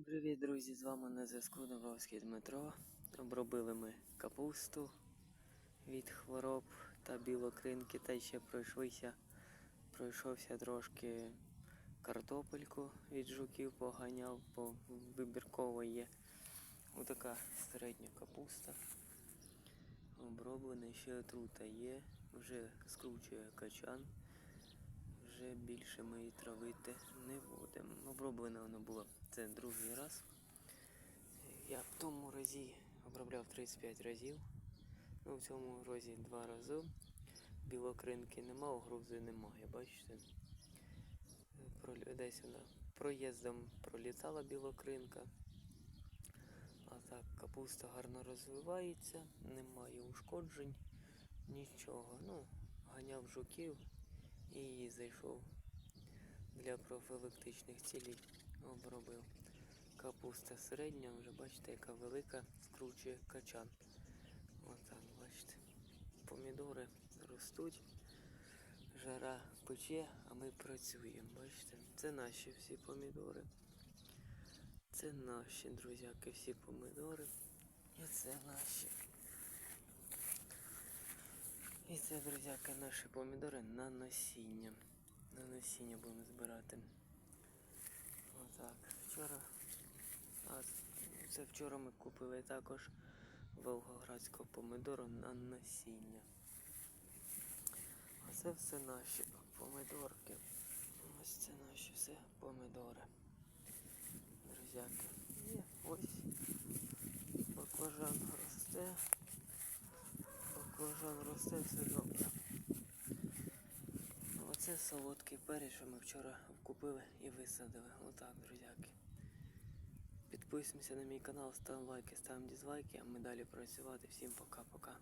Привіт, друзі! З вами на зв'язку Добровський Дмитро. Обробили ми капусту від хвороб та білокринки, та ще пройшлися, пройшовся трошки картопельку від жуків поганяв, бо вибірково є. Отака середня капуста. Оброблена, ще отрута є, вже скручує качан. Вже більше ми її травити не будемо. Оброблена вона була це другий раз. Я в тому разі обробляв 35 разів. Ну, в цьому розі два рази. Білокринки нема, огрузи немає, бачите? Десь вона проїздом пролітала білокринка. А так, капуста гарно розвивається, немає ушкоджень, нічого. Ну, ганяв жуків і її зайшов для профілактичних цілей обробив. Капуста середня, вже бачите, яка велика, скручує качан. Отак, бачите. Помідори ростуть, жара пече, а ми працюємо. Бачите, це наші всі помідори. Це наші, друзяки, всі помідори. І це наші. І це, друзяки, наші помідори на насіння. На насіння будемо збирати. Отак. Вчора. А це вчора ми купили також волгоградського помидору на насіння. А це все наші помидорки. Ось це наші все помидори. Друзяки. І ось баклажан росте. Баклажан росте, все добре. Оце солодкий перець, що ми вчора купили і висадили. Отак, друзяки. Підписуємося на мій канал, ставимо лайки, ставимо дизлайки, а ми далі працювати. Всім пока-пока.